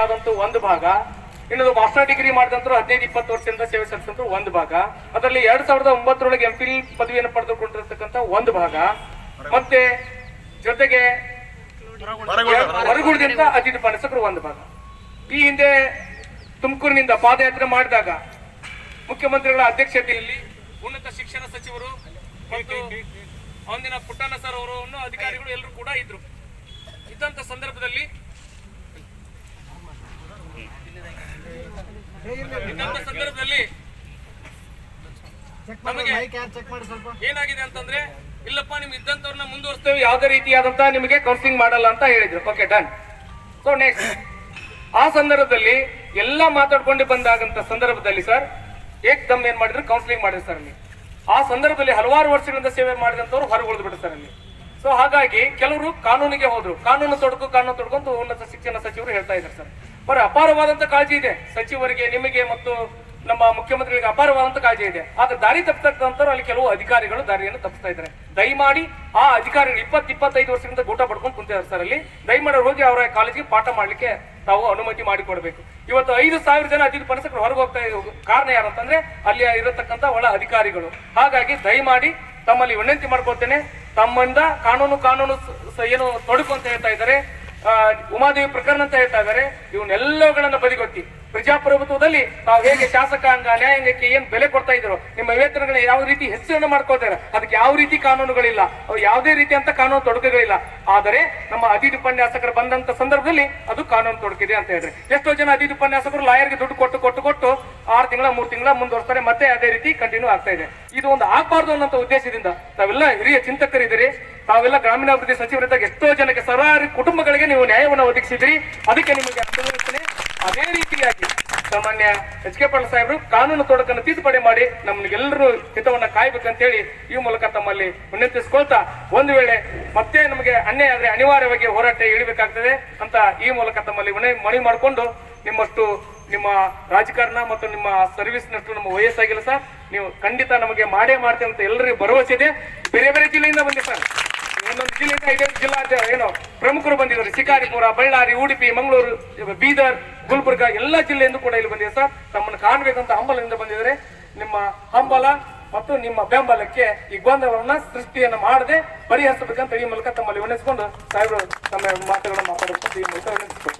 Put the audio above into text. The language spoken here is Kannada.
ಆದಂತೂ ಒಂದು ಭಾಗ. ಇನ್ನೊಂದು ಮಾಸ್ಟರ್ ಡಿಗ್ರಿ ಮಾಡಿದಂತರು ಹದಿನೈದು ಇಪ್ಪತ್ತು ವರ್ಷದಿಂದ ಸೇವೆ ಸಲ್ಲಿಸಿದಂತರು ಒಂದು ಭಾಗ. ಅದರಲ್ಲಿ ಎರಡ್ ಸಾವಿರದ ಒಂಬತ್ತರೊಳಗೆ ಎಂ ಫಿಲ್ ಪದವಿಯನ್ನು ಪಡೆದುಕೊಂಡಿರ್ತಕ್ಕಂಥ ಒಂದು ಭಾಗ. ಮತ್ತೆ ಜೊತೆಗೆ ಹೊರಗುಳಿದಂತ ಅತಿಥಿ ಉಪನ್ಯಾಸಕರು ಒಂದು ಭಾಗ. ಈ ಹಿಂದೆ ತುಮಕೂರಿನಿಂದ ಪಾದಯಾತ್ರೆ ಮಾಡಿದಾಗ ಮುಖ್ಯಮಂತ್ರಿಗಳ ಅಧ್ಯಕ್ಷತೆಯಲ್ಲಿ ಉನ್ನತ ಶಿಕ್ಷಣ ಸಚಿವರು ಮತ್ತು ಅಂದಿನ ಪುಟ್ಟಣ್ಣ ಸರ್ ಅವರು ಅಧಿಕಾರಿಗಳು ಎಲ್ಲರೂ ಕೂಡ ಇದ್ರು. ಇದ್ದಂತ ಸಂದರ್ಭದಲ್ಲಿ ಇದ್ದಂತ ಸಂದರ್ಭದಲ್ಲಿ ನಮಗೆ ಏನಾಗಿದೆ ಅಂತಂದ್ರೆ ಇಲ್ಲಪ್ಪ ನಿಮ್ ಇದ್ದಂತವ್ರನ್ನ ಮುಂದುವರಿಸ್ತೇವೆ ಯಾವುದೇ ರೀತಿಯಾದಂತ ನಿಮಗೆ ಕೌನ್ಸಿಲಿಂಗ್ ಮಾಡಲ್ಲ ಅಂತ ಹೇಳಿದ್ರು. ಓಕೆ ಡನ್ ಸೊ ನೆಕ್ಸ್ಟ್ ಆ ಸಂದರ್ಭದಲ್ಲಿ ಎಲ್ಲ ಮಾತಾಡ್ಕೊಂಡು ಬಂದಾಗಂತ ಸಂದರ್ಭದಲ್ಲಿ ಸರ್ ಏಕ್ ದಮ್ ಏನ್ ಮಾಡಿದ್ರು ಕೌನ್ಸಿಲಿಂಗ್ ಮಾಡಿದ್ರು ಸರ್ ಅಲ್ಲಿ. ಆ ಸಂದರ್ಭದಲ್ಲಿ ಹಲವಾರು ವರ್ಷಗಳಿಂದ ಸೇವೆ ಮಾಡಿದಂತವ್ರು ಹೊರಗೆ ಉಳಿದು ಸರ್ ಅಲ್ಲಿ. ಸೊ ಹಾಗಾಗಿ ಕೆಲವರು ಕಾನೂನಿಗೆ ಹೋದ್ರು. ಕಾನೂನು ತೊಡಕು ಕಾನೂನು ತೊಡಕು ಅಂತ ಉನ್ನತ ಶಿಕ್ಷಣ ಸಚಿವರು ಹೇಳ್ತಾ ಇದ್ದಾರೆ ಸರ್. ಬರ ಅಪಾರವಾದಂತ ಕಾಳಜಿ ಇದೆ. ಸಚಿವರಿಗೆ, ನಿಮಗೆ ಮತ್ತು ನಮ್ಮ ಮುಖ್ಯಮಂತ್ರಿಗಳಿಗೆ ಅಪಾರವಾದಂತ ಕಾಳಜಿ ಇದೆ. ಆದ್ರೆ ದಾರಿ ತಪ್ಪಿಸ್ತಕ್ಕಂಥವ್ರು ಅಲ್ಲಿ ಕೆಲವು ಅಧಿಕಾರಿಗಳು ದಾರಿಯನ್ನು ತಪ್ಪಿಸ್ತಾ ಇದ್ದಾರೆ. ದಯಮಾಡಿ ಆ ಅಧಿಕಾರಿಗಳು ಇಪ್ಪತ್ ಇಪ್ಪತ್ತೈದು ವರ್ಷದಿಂದ ಊಟ ಪಡ್ಕೊಂಡು ಕುಂತಿದ್ದಾರೆ ಸರ್ ಅಲ್ಲಿ. ದಯಮಾಡಿ ಹೋಗಿ ಅವರ ಕಾಲೇಜಿಗೆ ಪಾಠ ಮಾಡಲಿಕ್ಕೆ ತಾವು ಅನುಮತಿ ಮಾಡಿಕೊಡ್ಬೇಕು. ಇವತ್ತು ಐದು ಸಾವಿರ ಜನ ಅತಿಥಿ ಪನಸಕರು ಹೊರಗೆ ಹೋಗ್ತಾ ಇರೋ ಕಾರಣ ಯಾರಂತಂದ್ರೆ ಅಲ್ಲಿ ಇರತಕ್ಕಂತ ಒಳ ಅಧಿಕಾರಿಗಳು. ಹಾಗಾಗಿ ದಯಮಾಡಿ ತಮ್ಮಲ್ಲಿ ವಿನಂತಿ ಮಾಡ್ಕೊಳ್ತೇನೆ. ತಮ್ಮಿಂದ ಕಾನೂನು ಕಾನೂನು ಏನು ತೊಡಕು ಅಂತ ಹೇಳ್ತಾ ಇದ್ದಾರೆ. ಉಮಾದೇವಿ ಪ್ರಕರಣ ಅಂತ ಹೇಳ್ತಾ ಇದ್ದಾರೆ. ಇವನ್ನೆಲ್ಲವುಗಳನ್ನ ಬದಿಗೊತ್ತಿ. ಪ್ರಜಾಪ್ರಭುತ್ವದಲ್ಲಿ ತಾವು ಹೇಗೆ ಶಾಸಕಾಂಗ ನ್ಯಾಯಾಂಗಕ್ಕೆ ಏನ್ ಬೆಲೆ ಕೊಡ್ತಾ ಇದ್ರು, ನಿಮ್ಮ ವೇತನಗಳ ಯಾವ ರೀತಿ ಹೆಸರನ್ನು ಮಾಡ್ಕೊಳ್ತಾರೆ, ಅದಕ್ಕೆ ಯಾವ ರೀತಿ ಕಾನೂನುಗಳಿಲ್ಲ. ಅವು ಯಾವುದೇ ರೀತಿಯಂತ ಕಾನೂನು ತೊಡಕುಗಳಿಲ್ಲ. ಆದರೆ ನಮ್ಮ ಅತಿಥಿ ಉಪನ್ಯಾಸಕರು ಬಂದಂತ ಸಂದರ್ಭದಲ್ಲಿ ಅದು ಕಾನೂನು ತೊಡಕಿದೆ ಅಂತ ಹೇಳಿದ್ರೆ. ಎಷ್ಟೋ ಜನ ಅತಿಥಿ ಉಪನ್ಯಾಸಕರು ಲಾಯರ್ಗೆ ದುಡ್ಡು ಕೊಟ್ಟು ಕೊಟ್ಟು ಕೊಟ್ಟು ಆರು ತಿಂಗಳ, ಮೂರು ತಿಂಗಳ ಮುಂದುವರ್ಸ್ತಾರೆ, ಮತ್ತೆ ಅದೇ ರೀತಿ ಕಂಟಿನ್ಯೂ ಆಗ್ತಾ ಇದೆ. ಇದು ಒಂದು ಆಗಬಾರ್ದು ಅನ್ನೋ ಉದ್ದೇಶದಿಂದ ತಾವೆಲ್ಲ ಹಿರಿಯ ಚಿಂತಕರಿದ್ದೀರಿ. ತಾವೆಲ್ಲ ಗ್ರಾಮೀಣಾಭಿವೃದ್ಧಿ ಸಚಿವರಿದ್ದಾಗ ಎಷ್ಟೋ ಜನಕ್ಕೆ ಸರಾರಿ ಕುಟುಂಬಗಳಿಗೆ ನೀವು ನ್ಯಾಯವನ್ನು ಒದಗಿಸಿದ್ರಿ. ಅದಕ್ಕೆ ನಿಮಗೆ ಅಭಿನಂದನೆ. ಅದೇ ರೀತಿಯಾಗಿ ಸಾಮಾನ್ಯ ಎಚ್ ಕೆ ಪಾಟೀಲ್ ಸಾಹೇಬರು ಕಾನೂನು ತೊಡಕನ್ನು ತಿದ್ದುಪಡಿ ಮಾಡಿ ನಮ್ಗೆಲ್ಲರೂ ಹಿತವನ್ನ ಕಾಯ್ಬೇಕಂತೇಳಿ ಈ ಮೂಲಕ ತಮ್ಮಲ್ಲಿ ವಿನಂತಿಸ್ಕೊಳ್ತಾ ಒಂದು ವೇಳೆ ಮತ್ತೆ ನಮಗೆ ಅನ್ಯಾಯ ಆದ್ರೆ ಅನಿವಾರ್ಯವಾಗಿ ಹೋರಾಟ ಇಳಿಬೇಕಾಗ್ತದೆ ಅಂತ ಈ ಮೂಲಕ ತಮ್ಮಲ್ಲಿ ಮನವಿ ಮಾಡಿಕೊಂಡು ನಿಮ್ಮಷ್ಟು ನಿಮ್ಮ ರಾಜಕಾರಣ ಮತ್ತು ನಿಮ್ಮ ಸರ್ವಿಸ್ನಷ್ಟು ನಮ್ಮ ವಯಸ್ಸಾಗಿಲ್ಲ ಸರ್. ನೀವು ಖಂಡಿತ ನಮಗೆ ಮಾಡೇ ಮಾಡ್ತೇವೆ ಅಂತ ಎಲ್ಲರಿಗೂ ಭರವಸೆ ಇದೆ. ಬೇರೆ ಬೇರೆ ಜಿಲ್ಲೆಯಿಂದ ಬಂದಿ ಸರ್. ಒಂದೊಂದು ಜಿಲ್ಲೆಯಿಂದ ಐದೈದು ಜಿಲ್ಲಾ ಏನು ಪ್ರಮುಖರು ಬಂದಿದ್ದಾರೆ. ಶಿಕಾರಿಪುರ, ಬಳ್ಳಾರಿ, ಉಡುಪಿ, ಮಂಗಳೂರು, ಬೀದರ್, ಗುಲ್ಬರ್ಗ ಎಲ್ಲ ಜಿಲ್ಲೆಯಿಂದ ಕೂಡ ಇಲ್ಲಿ ಬಂದಿದೆ ಸರ್. ತಮ್ಮನ್ನು ಕಾಣಬೇಕಂತ ಹಂಬಲದಿಂದ ಬಂದಿದ್ದಾರೆ. ನಿಮ್ಮ ಹಂಬಲ ಮತ್ತು ನಿಮ್ಮ ಬೆಂಬಲಕ್ಕೆ ಈ ಗೊಂದಲವನ್ನ ಸೃಷ್ಟಿಯನ್ನು ಮಾಡದೆ ಪರಿಹರಿಸಬೇಕಂತ ಈ ಮೂಲಕ ತಮ್ಮಲ್ಲಿ ವಿನಿಸಿಕೊಂಡು ಸಾಹೇಬರು ತಮ್ಮ ಮಾತುಗಳನ್ನು ಮಾತಾಡಬೇಕು ಈ ಮೂಲಕ ವಿನಂತಿಸಿಕೊಂಡು.